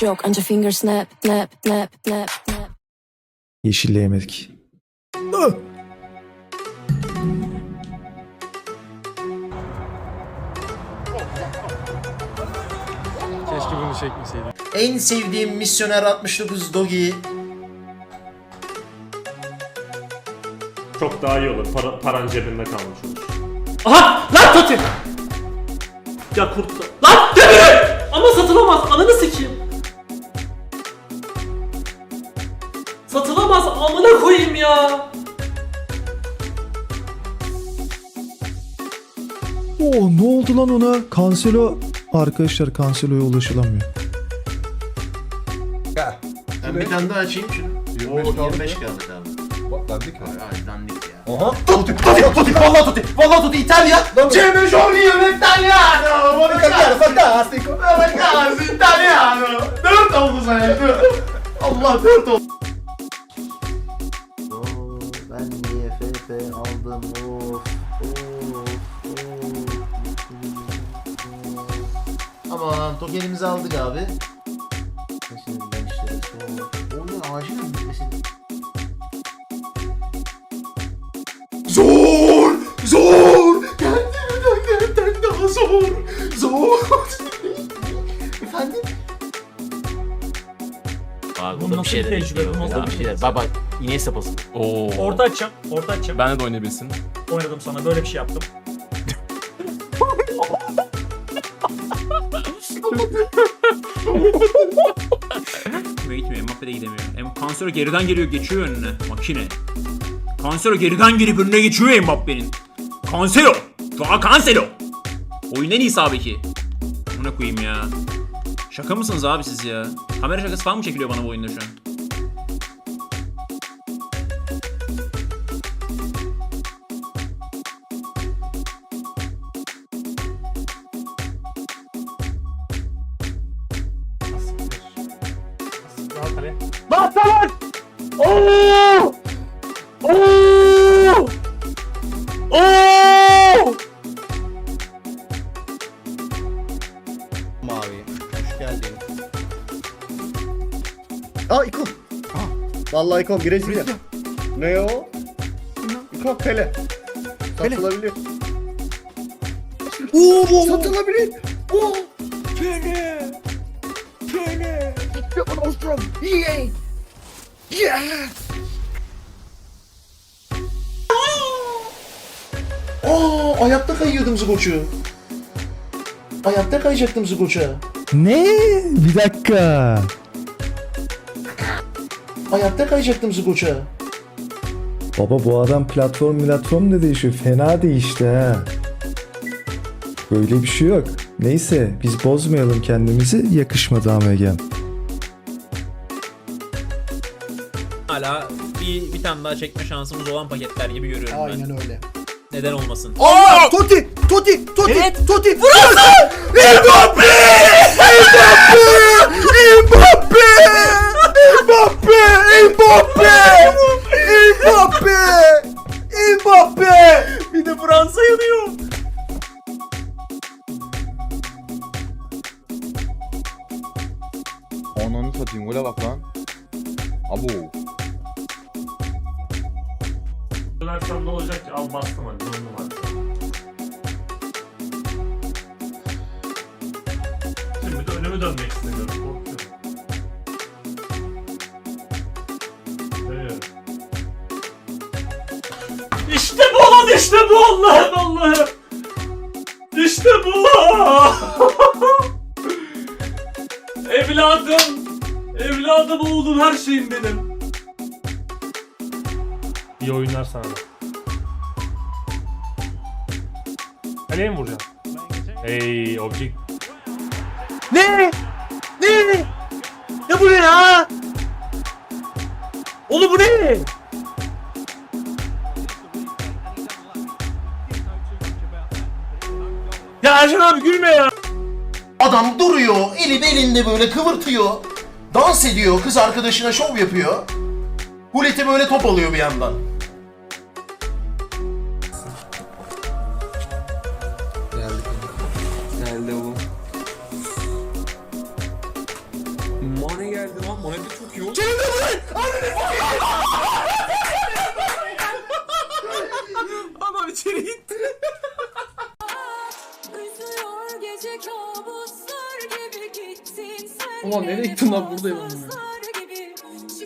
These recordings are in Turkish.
choke and your fingers snap, snap, snap, snap, snap. Yeşilleyemedik. Keşke bunu çekmeseydim. En sevdiğim misyoner 69 Dogi. Çok daha iyi olur. Para, paran cebinde kalmış olur. Aha! Lan Toti! Ya kurt... Lan demir! Ama satılamaz. Ananı sikeyim. Satılamaz. Amına koyayım ya. Oo ne oldu lan ona? Cancelo arkadaşlar Cancelo'ya ulaşılamıyor. Ben bir tane daha açayım şunu. 25 Oo, kaldı 25 mı? kaldı tamam. Bak dandik mi? Ay dandik ya. Aha. Tutti, tutti, tutti, vallahi tutti, vallahi tutti, İtalya. Cemil Giorgio Italiano. Fantastico, fantastico. Ragazzi, Italiano. Dört oldu sana, dört. Allah dört oldu. Aldım of of Aman tokenimizi aldık abi. Şimdi ben işte oyun bitmesi? Zor! Zor! Kendimden daha zor! Zor! Efendim? Bak Bu o da bir şeyler ekliyor. bu O nasıl da bir bir şeyler. Bak bak Iniesta pası. Oo. Orta açacağım. Orta açacağım. Ben de oynayabilsin. Oynadım sana böyle bir şey yaptım. Ve gitmiyor. Mbappe de gidemiyor. Hem Cancelo geriden geliyor geçiyor önüne. Makine. Cancelo geriden gelip önüne geçiyor Mbappe'nin. Cancelo. Joao Cancelo. Oyunun en iyisi abi ki. Buna koyayım ya. Şaka mısınız abi siz ya? Kamera şakası falan mı çekiliyor bana bu oyunda şu an? Rahat hadi. Mavi. Hoş geldin. Aa ikon. Vallahi ikon Brezilya. Ne o? İkon Pele. Satılabilir. Oo, Satılabilir. Oo. Pele. Pele. Nostrum. Yeah. Yeah. Aa, ayakta kayıyordum Zgoç'u. Ayakta kayacaktım Zgoç'a. Ne? Bir dakika. Ayakta kayacaktım Zgoç'a. Baba bu adam platform platform da değişiyor. Fena değişti ha. Böyle bir şey yok. Neyse biz bozmayalım kendimizi. Yakışmadı ama Egen. Hala bir, bir tane daha çekme şansımız olan paketler gibi görüyorum ben. Aynen öyle. Neden olmasın? Aa, Totti, Totti, Totti, Evet. Totti. Burası! Mbappe! Mbappe! Mbappe! Mbappe! Mbappe! Mbappe! Bir de Fransa yanıyor. Ananı satayım gole bak lan. Abo. Dönersem ne olacak ki? Al bastım hadi. Döndüm hadi. Şimdi de önümü dönmek istemiyorum. Korkuyorum. Evet. İşte bu lan işte bu Allah'ım Allah'ım. İşte bu. Evladım. Evladım oğlum her şeyim benim. İyi oyunlar sana da. Kaleye mi vuracaksın? Ey objek. Ne? Ne? Ya bu ne ya? Oğlum bu ne? Ya Ercan abi gülme ya. Adam duruyor, eli belinde böyle kıvırtıyor. Dans ediyor, kız arkadaşına şov yapıyor. Huleti böyle top alıyor bir yandan. Geldi oğlum. geldi lan. Monete çok iyi oldu. Adam içeri gitti. Üzüyor gece kabuslar gibi gittin sen Ulan nereye gittin lan? Buradayım.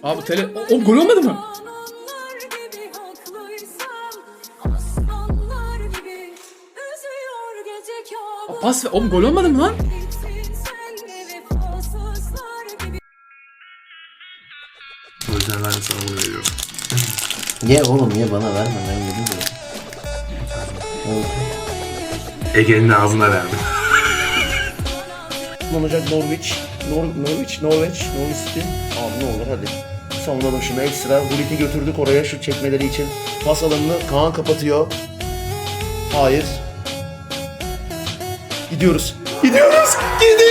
Abi tele... O, o gol olmadı mı? Pas ver. Oğlum gol olmadı mı lan? gittin sen de vefasızlar gibi Ye oğlum ye bana verme ben yedim de. Ege'nin ağzına verdim. olacak Norwich, Nor Norwich, Norwich, Norwich City. Abi ne olur hadi. Savunma başına ekstra. Hullit'i götürdük oraya şu çekmeleri için. Pas alanını Kaan kapatıyor. Hayır. Gidiyoruz. Gidiyoruz. Gidiyoruz.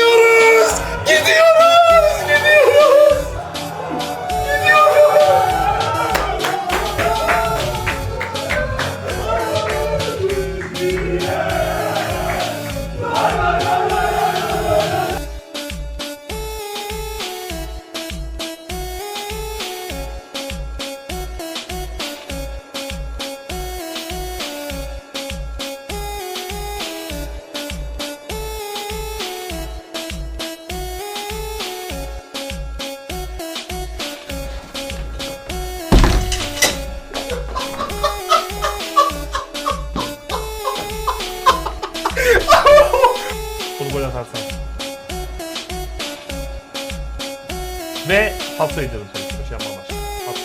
Ve ediyorum seni. Bir şey. Pas.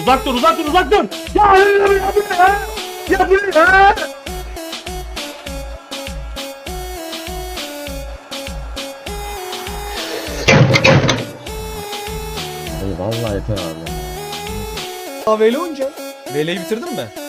Uzak dur, uzak dur, uzak dur. Ya, ya, ya, ya bu ne ya? Ya bu ne ya? Vallahi yeter abi. AV'yle oynayacaksın. VL'yi bitirdin mi?